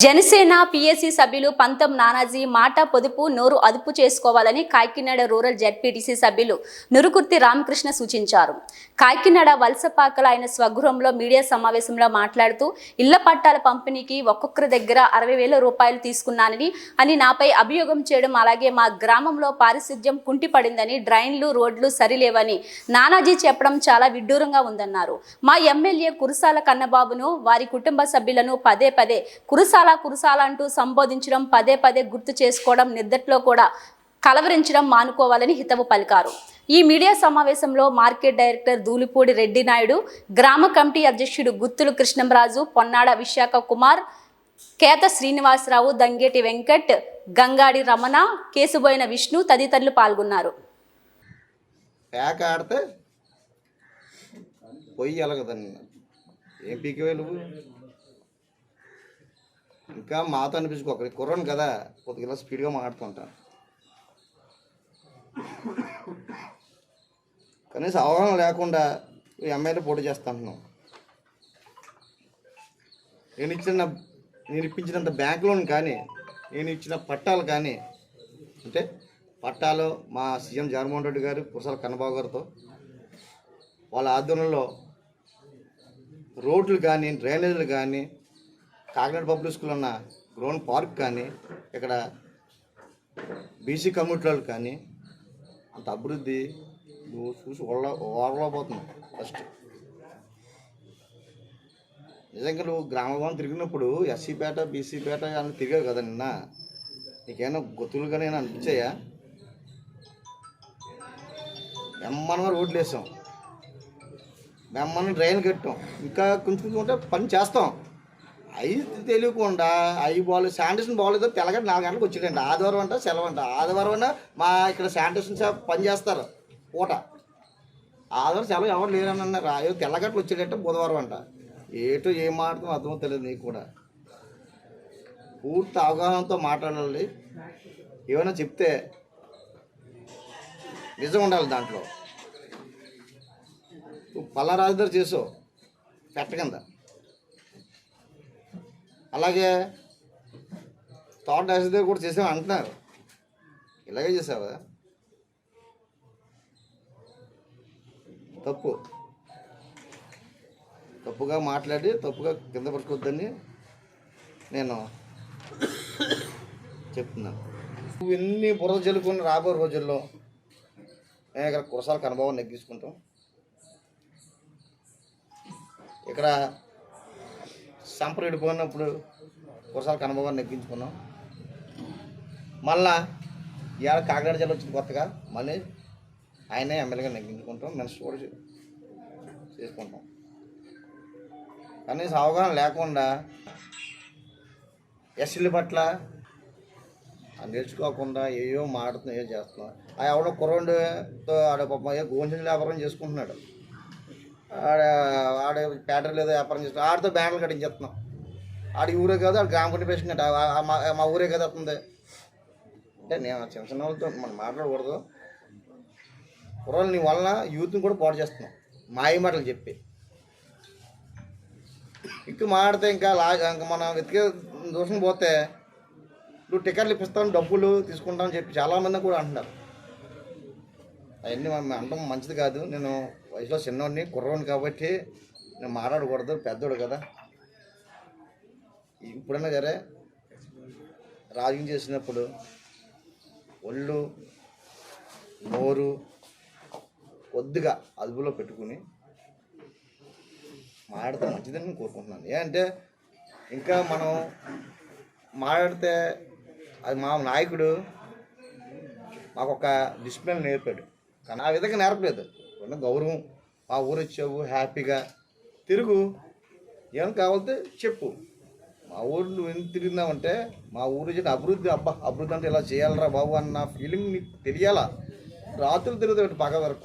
Janasena PSC సభ్యులు పంతం నానాజీ మాట పొదుపు నోరు అదుపు చేసుకోవాలని కాకినాడ రూరల్ జెడ్పీటీసీ సభ్యులు నురుకుర్తి రామకృష్ణ సూచించారు. కాకినాడ వలసపాకల ఆయన స్వగృహంలో మీడియా సమావేశంలో మాట్లాడుతూ ఇళ్ళ పట్టాల పంపిణీకి ఒక్కొక్కరి దగ్గర అరవై వేల రూపాయలు తీసుకున్నానని అని నాపై అభియోగం చేయడం అలాగే మా గ్రామంలో పారిశుద్ధ్యం కుంటిపడిందని డ్రైన్లు రోడ్లు సరిలేవని నానాజీ చెప్పడం చాలా విడ్డూరంగా ఉందన్నారు. మా ఎమ్మెల్యే కురసాల కన్నబాబును వారి కుటుంబ సభ్యులను పదే పదే కురసాల కురసాల కురసాలంటూ సంబోధించడం పదే పదే గుర్తు చేసుకోవడం నిద్దట్లో కూడా కలవరించడం మానుకోవాలని హితవు పలికారు. ఈ మీడియా సమావేశంలో మార్కెట్ డైరెక్టర్ దూలిపూడి రెడ్డి నాయుడు గ్రామ కమిటీ అధ్యక్షుడు గుత్తులు కృష్ణంరాజు పొన్నాడ విశాఖ కుమార్ కేత శ్రీనివాసరావు దంగేటి వెంకట్ గంగాడి రమణ కేసుబోయిన విష్ణు తదితరులు పాల్గొన్నారు. ఆడితే పొయ్యి ఎలగదండి. ఏం పీకే ఇంకా మాతో అనిపించుకో ఒకరి కుర్రను కదా కొద్దిగా స్పీడ్గా మాట్లాడుతుంటాను కనీసం అవగాహన లేకుండా ఈ అమ్మాయిలు పోటీ చేస్తాను. నేను ఇచ్చిన నేను ఇప్పించినంత బ్యాంక్ లోన్ కానీ నేను ఇచ్చిన పట్టాలు కానీ అంటే పట్టాలు మా సీఎం జగన్మోహన్ రెడ్డి గారు కురసాల కన్నబాబు గారితో వాళ్ళ ఆధ్వర్యంలో రోడ్లు కానీ డ్రైనేజీలు కానీ కాకినాడ పబ్లిక్ స్కూల్ ఉన్న గ్రౌండ్ పార్క్ కానీ ఇక్కడ బీసీ కమ్యూనిటీలు కానీ అంత అభివృద్ధి నువ్వు చూసి ఓడ ఓడలోపోతున్నావు ఫస్ట్. నిజంగా నువ్వు గ్రామం తిరిగినప్పుడు ఎస్సీపేట బీసీపేట అని తిరిగావు కదా నిన్న? నీకేమైనా గుర్తులు కానీ ఏమైనా అనిపించాయా? మెమ్మనంగా రోడ్లు వేసాం. మెమ్మనం డ్రైన్ కట్టాం. ఇంకా కొంచెం కొంచెం ఉంటే పని చేస్తాం. అవి తెలియకుండా అవి బాగాలేదు శానిటేషన్ బాగాలేదు తెల్లగడ్డ నాలుగు గంటలకు వచ్చాడండి ఆదివారం అంట సెలవు అంట. ఆదివారం అన్న మా ఇక్కడ శానిటేషన్ షాప్ పనిచేస్తారు పూట. ఆదివారం సెలవు ఎవరు లేరని అన్నారు. అయ్యో తెల్లగట్లు వచ్చాడంటే బుధవారం అంట. ఏటో ఏం మాట్లాడుతుందో అర్థమో తెలియదు నీకు కూడా. పూర్తి అవగాహనతో మాట్లాడాలి. ఏమైనా చెప్తే నిజం ఉండాలి దాంట్లో. నువ్వు పల్లా రాజధాని చేసావు పెట్ట కింద అలాగే తోట దగ్గర కూడా చేసావు అంటున్నారు. ఇలాగే చేసావా? తప్పు. తప్పుగా మాట్లాడి తప్పుగా కింద పట్టుకోవద్దని నేను చెప్తున్నాను. నువ్వు ఎన్ని బురద చల్లుకుని రాబోయే రోజుల్లో మేము ఇక్కడ కురసాలకు అనుభవం నెగ్గించుకుంటాం. ఇక్కడ సంపర విడిపోయినప్పుడు ఒకసారి కనుభవం నెగ్గించుకున్నాం మళ్ళా ఇవాళ కాకినాడ జిల్లా వచ్చింది కొత్తగా. మళ్ళీ ఆయనే ఎమ్మెల్యేగా నెగ్గించుకుంటాం మినిస్టర్ కూడా చేసుకుంటాం. కనీసం అవగాహన లేకుండా ఎస్సీల పట్ల నేర్చుకోకుండా ఏయో మాడుతున్నాం ఏదో చేస్తున్నాం. ఆ ఎవడో కుర్రోడితో ఆడ పాపం ఏ గోంజల వ్యాపారం చేసుకుంటున్నాడు. ఆడ ఆడ ప్యాటర్న్ లేదో వ్యాపారం చేస్తాం ఆడితో బ్యానర్లు కట్టించేస్తున్నాం. ఆడి ఊరే కాదు ఆడ గ్రామ పంచాయతీ పేషెంట్ మా ఊరే కదా వస్తుంది. అంటే నేను చిన్న చిన్న వాళ్ళతో మనం మాట్లాడకూడదు. కుర్రలు నీ వలన యూత్ని కూడా పాడు చేస్తున్నాం. మాయ మాటలు చెప్పి. ఇంక మాడితే ఇంకా లా ఇంకా మనం వెతికే దోషం పోతే నువ్వు టికెట్లు ఇప్పిస్తాను డబ్బులు తీసుకుంటామని చెప్పి చాలామంది కూడా అంటున్నారు. అవన్నీ మనం అనడం మంచిది కాదు. నేను వయసులో చిన్నవాడిని కుర్రవాడిని కాబట్టి నేను మాట్లాడకూడదు పెద్దోడు కదా. ఇప్పుడైనా సరే రాజకీయం చేసినప్పుడు ఒళ్ళు నోరు కొద్దిగా అదుపులో పెట్టుకుని మాట్లాడితే మంచిదని నేను కోరుకుంటున్నాను. ఏంటంటే ఇంకా మనం మాట్లాడితే అది మా నాయకుడు మాకు ఒక డిసిప్లిన్ నేర్పాడు. కానీ ఆ విధంగా నేర్పలేదు. ఉన్న గౌరవం మా ఊరు వచ్చావు హ్యాపీగా. తిరుగు. ఏం కావాలంటే చెప్పు. మా ఊరు నువ్వు ఎందుకు తిరిగిందామంటే మా ఊరు చేసిన అభివృద్ధి అబ్బా అభివృద్ధి అంటే ఇలా చేయాలరా బాబు అన్న ఫీలింగ్ నీకు తెలియాలా? రాత్రులు తిరుగుతావు పగ వరకు?